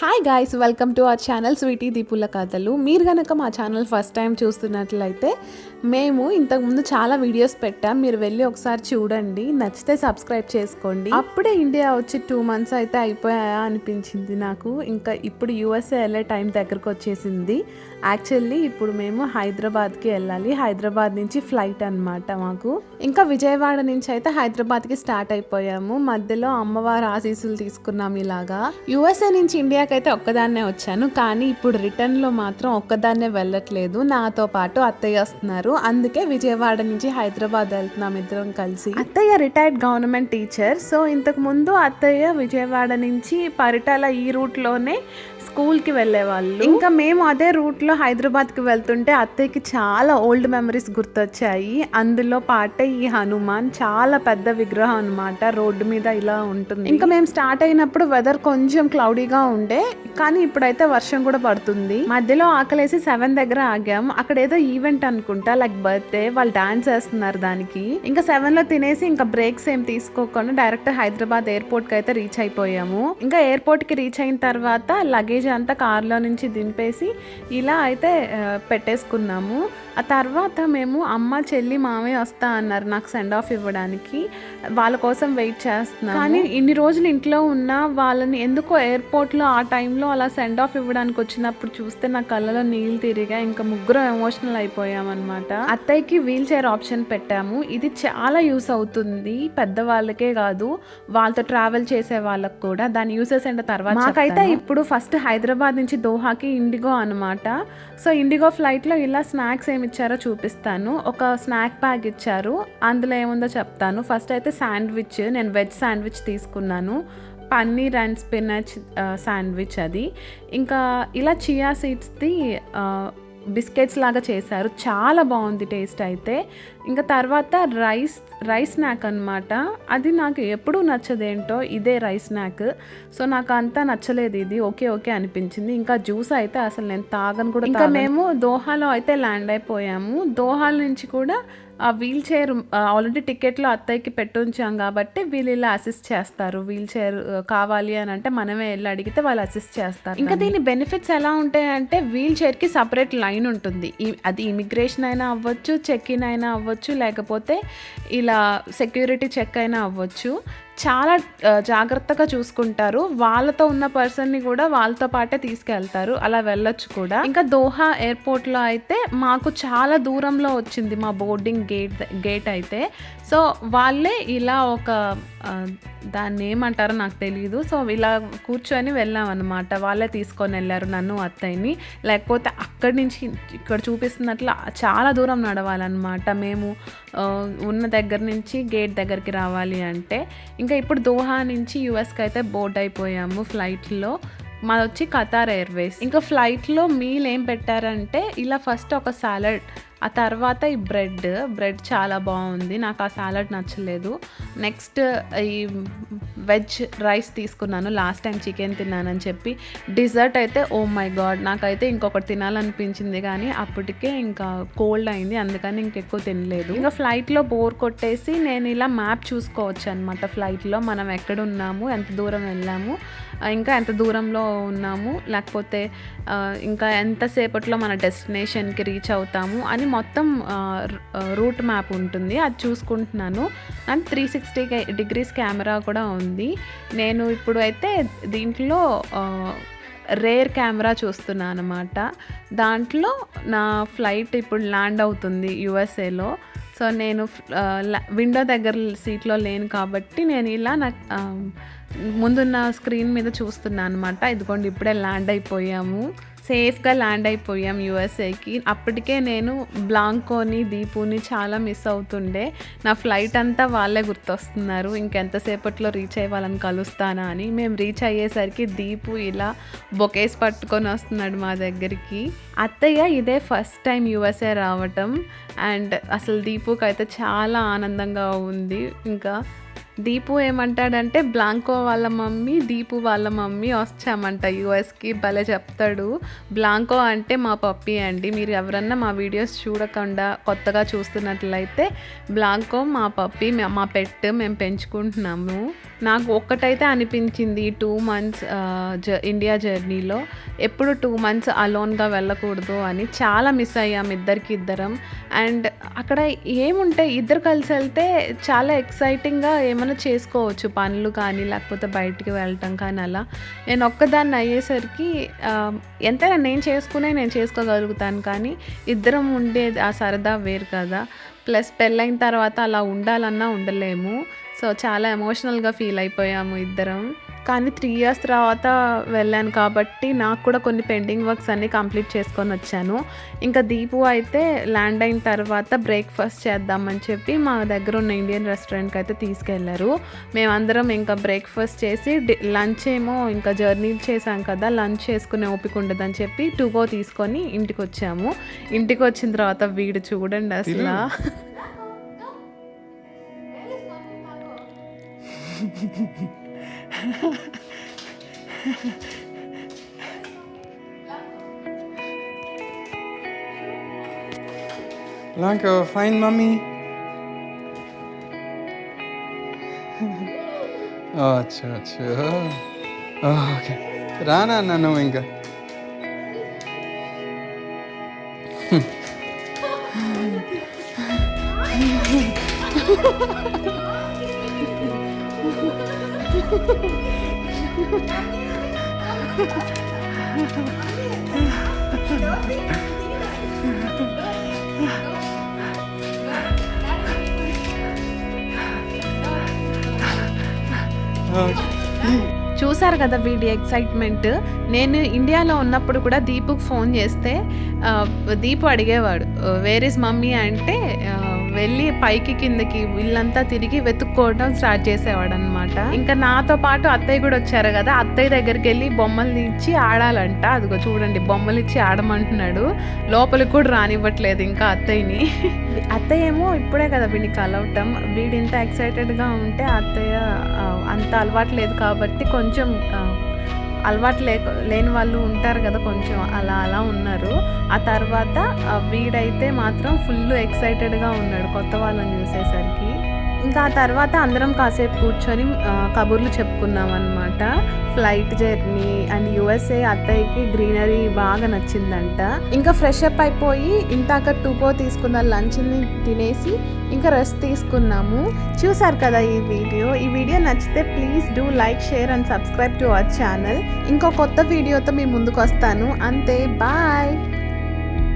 Hi guys welcome to our channel sweety దీపుల కథలు మీరు కనుక మా ఛానల్ ఫస్ట్ టైం చూస్తున్నట్లయితే మేము ఇంతకుముందు చాలా వీడియోస్ పెట్టాం. మీరు వెళ్ళి ఒకసారి చూడండి. నచ్చితే సబ్స్క్రైబ్ చేసుకోండి. అప్పుడే ఇండియా వచ్చి టూ మంత్స్ అయితే అయిపోయాయా అనిపించింది నాకు. ఇంకా ఇప్పుడు యూఎస్ఏ వెళ్ళే టైం దగ్గరకు వచ్చేసింది. యాక్చువల్లీ ఇప్పుడు మేము హైదరాబాద్కి వెళ్ళాలి. హైదరాబాద్ నుంచి ఫ్లైట్ అన్నమాట మాకు. ఇంకా విజయవాడ నుంచి అయితే హైదరాబాద్కి స్టార్ట్ అయిపోయాము. మధ్యలో అమ్మవారు ఆశీస్సులు తీసుకున్నాం ఇలాగా. యూఎస్ఏ నుంచి ఇండియా అయితే ఒక్కదాన్నే వచ్చాను కానీ ఇప్పుడు రిటర్న్లో మాత్రం ఒక్కదాన్నే వెళ్ళట్లేదు. నాతో పాటు అత్తయ్య వస్తున్నారు. అందుకే విజయవాడ నుంచి హైదరాబాద్ వెళ్తున్నాం ఇద్దరం కలిసి. అత్తయ్య రిటైర్డ్ గవర్నమెంట్ టీచర్ సో ఇంతకు ముందు అత్తయ్య విజయవాడ నుంచి పరిటాల ఈ రూట్లోనే స్కూల్కి వెళ్ళేవాళ్ళు. ఇంకా మేము అదే రూట్లో హైదరాబాద్కి వెళ్తుంటే అత్తయ్యకి చాలా ఓల్డ్ మెమరీస్ గుర్తొచ్చాయి. అందులో పాటే ఈ హనుమాన్. చాలా పెద్ద విగ్రహం అన్నమాట. రోడ్డు మీద ఇలా ఉంటుంది. ఇంకా మేము స్టార్ట్ అయినప్పుడు వెదర్ కొంచెం క్లౌడీగా ఉండే కానీ ఇప్పుడైతే వర్షం కూడా పడుతుంది. మధ్యలో ఆకలేసి సెవెన్ దగ్గర ఆగాం. అక్కడ ఏదో ఈవెంట్ అనుకుంటా లైక్ బర్త్డే వాళ్ళు డాన్స్ చేస్తున్నారు దానికి. ఇంకా సెవెన్లో తినేసి ఇంకా బ్రేక్స్ ఏం తీసుకోకుండా డైరెక్ట్ హైదరాబాద్ ఎయిర్పోర్ట్కి అయితే రీచ్ అయిపోయాము. ఇంకా ఎయిర్పోర్ట్కి రీచ్ అయిన తర్వాత లగేజ్ అంతా కార్లో నుంచి దింపేసి ఇలా అయితే పెట్టేసుకున్నాము. ఆ తర్వాత మేము అమ్మ చెల్లి మామయ్య వస్తా అన్నారు నాకు సెండ్ ఆఫ్ ఇవ్వడానికి. వాళ్ళ కోసం వెయిట్ చేస్తున్నాం కానీ ఇన్ని రోజులు ఇంట్లో ఉన్న వాళ్ళని ఎందుకో ఎయిర్పోర్ట్లో ఆ టైంలో అలా సెండ్ ఆఫ్ ఇవ్వడానికి వచ్చినప్పుడు చూస్తే నా కళ్ళలో నీళ్ళు తిరిగా ఇంకా ముగ్గురు ఎమోషనల్ అయిపోయామన్నమాట. అత్తయ్యకి వీల్ చైర్ ఆప్షన్ పెట్టాము. ఇది చాలా యూస్ అవుతుంది. పెద్దవాళ్ళకే కాదు వాళ్ళతో ట్రావెల్ చేసే వాళ్ళకి కూడా. దాని యూసెస్ ఏంటో తర్వాత మాకైతే ఇప్పుడు ఫస్ట్ హైదరాబాద్ నుంచి దోహాకి ఇండిగో అనమాట సో ఇండిగో ఫ్లైట్లో ఇలా స్నాక్స్ ఏమి ఇచ్చారో చూపిస్తాను. ఒక స్నాక్ బ్యాగ్ ఇచ్చారు. అందులో ఏముందో చెప్తాను. ఫస్ట్ అయితే శాండ్విచ్ నేను వెజ్ శాండ్విచ్ తీసుకున్నాను. పన్నీర్ అండ్ స్పినచ్ శాండ్విచ్ అది. ఇంకా ఇలా చియా సీడ్స్ది బిస్కెట్స్ లాగా చేశారు. చాలా బాగుంది టేస్ట్ అయితే. ఇంకా తర్వాత రైస్ రైస్ స్నాక్ అనమాట అది నాకు ఎప్పుడూ నచ్చదేంటో ఇదే రైస్ స్నాక్. సో నాకు అంతా నచ్చలేదు ఇది. ఓకే ఓకే అనిపించింది. ఇంకా జ్యూస్ అయితే అసలు నేను తాగను కూడా ఇంకా మేము దోహాలో అయితే ల్యాండ్ అయిపోయాము. దోహాల నుంచి కూడా ఆ వీల్ చైర్ ఆల్రెడీ టికెట్లో అత్తయ్యకి పెట్టుంచాం కాబట్టి వీళ్ళు ఇలా అసిస్ట్ చేస్తారు. వీల్ చైర్ కావాలి అని అంటే మనమే వెళ్ళి అడిగితే వాళ్ళు అసిస్ట్ చేస్తారు ఇంకా దీని బెనిఫిట్స్ ఎలా ఉంటాయంటే వీల్ చైర్కి సపరేట్ లైన్ ఉంటుంది. అది ఇమిగ్రేషన్ అయినా అవ్వచ్చు చెక్ ఇన్ అయినా అవ్వచ్చు లేకపోతే ఇలా సెక్యూరిటీ చెక్ అయినా అవ్వచ్చు. చాలా జాగ్రత్తగా చూసుకుంటారు. వాళ్ళతో ఉన్న పర్సన్ని కూడా వాళ్ళతో పాటే తీసుకెళ్తారు. అలా వెళ్ళొచ్చు కూడా. ఇంకా దోహా ఎయిర్పోర్ట్లో అయితే మాకు చాలా దూరంలో వచ్చింది మా బోర్డింగ్ గేట్ గేట్ అయితే. సో వాళ్ళే ఇలా ఒక దాన్ని ఏమంటారో నాకు తెలియదు సో ఇలా కూర్చొని వెళ్ళాం అనమాట వాళ్ళే తీసుకొని వెళ్ళారు నన్ను అత్తయ్యని. లేకపోతే అక్కడి నుంచి ఇక్కడ చూపిస్తున్నట్లు చాలా దూరం నడవాలన్నమాట. మేము ఉన్న దగ్గర నుంచి గేట్ దగ్గరికి రావాలి అంటే. ఇంకా ఇప్పుడు దోహా నుంచి యుఎస్కి అయితే బోర్డ్ అయిపోయాము ఫ్లైట్లో. మాది వచ్చి కతార్ ఎయిర్వేస్. ఇంకా ఫ్లైట్లో మీల్ ఏం పెట్టారంటే ఇలా ఫస్ట్ ఒక సాలడ్ ఆ తర్వాత ఈ బ్రెడ్ బ్రెడ్ చాలా బాగుంది. నాకు ఆ సాలడ్ నచ్చలేదు. నెక్స్ట్ ఈ వెజ్ రైస్ తీసుకున్నాను. లాస్ట్ టైం చికెన్ తిన్నానని చెప్పి. డిజర్ట్ అయితే ఓ మై గాడ్ నాకైతే ఇంకొకటి తినాలనిపించింది కానీ అప్పటికే ఇంకా కోల్డ్ అయింది. అందుకని ఇంకెక్కువ తినలేదు. ఇంకా ఫ్లైట్లో బోర్ కొట్టేసి నేను ఇలా మ్యాప్ చూసుకోవచ్చు అనమాట ఫ్లైట్లో మనం ఎక్కడ ఉన్నాము ఎంత దూరం వెళ్ళాము ఇంకా ఎంత దూరంలో ఉన్నాము లేకపోతే ఇంకా ఎంతసేపట్లో మన డెస్టినేషన్కి రీచ్ అవుతాము అని మొత్తం రూట్ మ్యాప్ ఉంటుంది. అది చూసుకుంటున్నాను. And three sixty degrees camera కూడా ఉంది. నేను ఇప్పుడు అయితే దీంట్లో రేర్ కెమెరా చూస్తున్నాను అనమాట దాంట్లో నా ఫ్లైట్ ఇప్పుడు ల్యాండ్ అవుతుంది యుఎస్ఏలో. సో నేను విండో దగ్గర సీట్లో లేను కాబట్టి నేను ఇలా నా ముందున్న స్క్రీన్ మీద చూస్తున్నాను అనమాట ఇదిగోండి ఇప్పుడే ల్యాండ్ అయిపోయాము. సేఫ్గా ల్యాండ్ అయిపోయాం యూఎస్ఏకి. అప్పటికే నేను బ్లాంకోని దీపుని చాలా మిస్ అవుతుండే. నా ఫ్లైట్ అంతా వాళ్ళే గుర్తొస్తున్నారు. ఇంకెంతసేపట్లో రీచ్ అయ్యే వాళ్ళని కలుస్తానా అని. మేము రీచ్ అయ్యేసరికి దీపు ఇలా బొకేస్ పట్టుకొని వస్తున్నాడు మా దగ్గరికి. అత్తయ్య ఇదే ఫస్ట్ టైం యూఎస్ఏ రావటం. అండ్ అసలు దీపుకి అయితే చాలా ఆనందంగా ఉంది. ఇంకా దీపు ఏమంటాడంటే బ్లాంకో వాళ్ళ మమ్మీ దీపు వాళ్ళ మమ్మీ వచ్చామంట యూఎస్కి భలే చెప్తాడు. బ్లాంకో అంటే మా పప్పి అండి. మీరు ఎవరన్నా మా వీడియోస్ చూడకుండా కొత్తగా చూస్తున్నట్లయితే బ్లాంకో మా పప్పి మా పెట్ మేము పెంచుకుంటున్నాము. నాకు ఒక్కటైతే అనిపించింది టూ మంత్స్ జ ఇండియా జర్నీలో ఎప్పుడు టూ మంత్స్ అలోన్గా వెళ్ళకూడదు అని చాలా మిస్ అయ్యాం ఇద్దరికి ఇద్దరం. అండ్ అక్కడ ఏముంటాయి ఇద్దరు కలిసి వెళ్తే చాలా ఎక్సైటింగ్గా ఏమైనా చేసుకోవచ్చు. పనులు కానీ లేకపోతే బయటికి వెళ్ళటం కానీ అలా. నేను ఒక్కదాన్ని అయ్యేసరికి ఎంతైనా నేను చేసుకునే నేను చేసుకోగలుగుతాను కానీ ఇద్దరం ఉండేది ఆ సరదా వేరు కదా. ప్లస్ పెళ్ళైన తర్వాత అలా ఉండాలన్నా ఉండలేము. సో చాలా ఎమోషనల్గా ఫీల్ అయిపోయాము ఇద్దరం. కానీ త్రీ ఇయర్స్ తర్వాత వెళ్ళాను కాబట్టి నాకు కూడా కొన్ని పెండింగ్ వర్క్స్ అన్నీ కంప్లీట్ చేసుకొని వచ్చాను. ఇంకా దీపు అయితే ల్యాండ్ అయిన తర్వాత బ్రేక్ఫాస్ట్ చేద్దామని చెప్పి మా దగ్గర ఉన్న ఇండియన్ రెస్టారెంట్కి అయితే తీసుకెళ్ళారు. మేమందరం ఇంకా బ్రేక్ఫాస్ట్ చేసి లంచ్ ఏమో ఇంకా జర్నీ చేసాం కదా లంచ్ చేసుకునే ఓపిక ఉండదని చెప్పి టు గో తీసుకొని ఇంటికి వచ్చాము. ఇంటికి వచ్చిన తర్వాత వీడు చూడండి అసలు. Blanco, find mommy. oh, अच्छा अच्छा oh, okay. రానా నన్ను ఇంకా చూసారు కదా వీడి ఎక్సైట్మెంట్? నేను ఇండియాలో ఉన్నప్పుడు కూడా దీపుకు ఫోన్ చేస్తే దీపు అడిగేవాడు వేర్ ఇస్ మమ్మీ? అంటే వెళ్ళి పైకి కిందకి వీళ్ళంతా తిరిగి వెతుక్కోవడం స్టార్ట్ చేసేవాడు అనమాట ఇంకా నాతో పాటు అత్తయ్య కూడా వచ్చారు కదా అత్తయ్య దగ్గరికి వెళ్ళి బొమ్మలు ఇచ్చి ఆడాలంట. అదిగో చూడండి బొమ్మలు ఇచ్చి ఆడమంటున్నాడు. లోపలికి కూడా రానివ్వట్లేదు ఇంకా అత్తయ్యని. అత్తయ్య ఏమో ఇప్పుడే కదా వీడిని కలవటం వీడింత ఎక్సైటెడ్గా ఉంటే అత్తయ్య అంత అలవాటు లేదు కాబట్టి కొంచెం అలవాటు లేక లేని వాళ్ళు ఉంటారు కదా కొంచెం అలా అలా ఉన్నారు. ఆ తర్వాత వీడైతే మాత్రం ఫుల్ ఎక్సైటెడ్గా ఉన్నాడు కొత్త వాళ్ళని చూసేసరికి. ఇంకా ఆ తర్వాత అందరం కాసేపు కూర్చొని కబుర్లు చెప్పుకున్నాం అనమాట ఫ్లైట్ జర్నీ అండ్ యుఎస్ఏ అత్తయ్యకి గ్రీనరీ బాగా నచ్చిందంట. ఇంకా ఫ్రెష్ అప్ అయిపోయి ఇంతాక టూపో తీసుకున్న లంచ్ని తినేసి ఇంకా రెస్ట్ తీసుకున్నాము. చూసారు కదా ఈ వీడియో? ఈ వీడియో నచ్చితే please do like share and subscribe to our channel ఇంకో కొత్త వీడియోతో మీ ముందుకు వస్తాను. అంతే బాయ్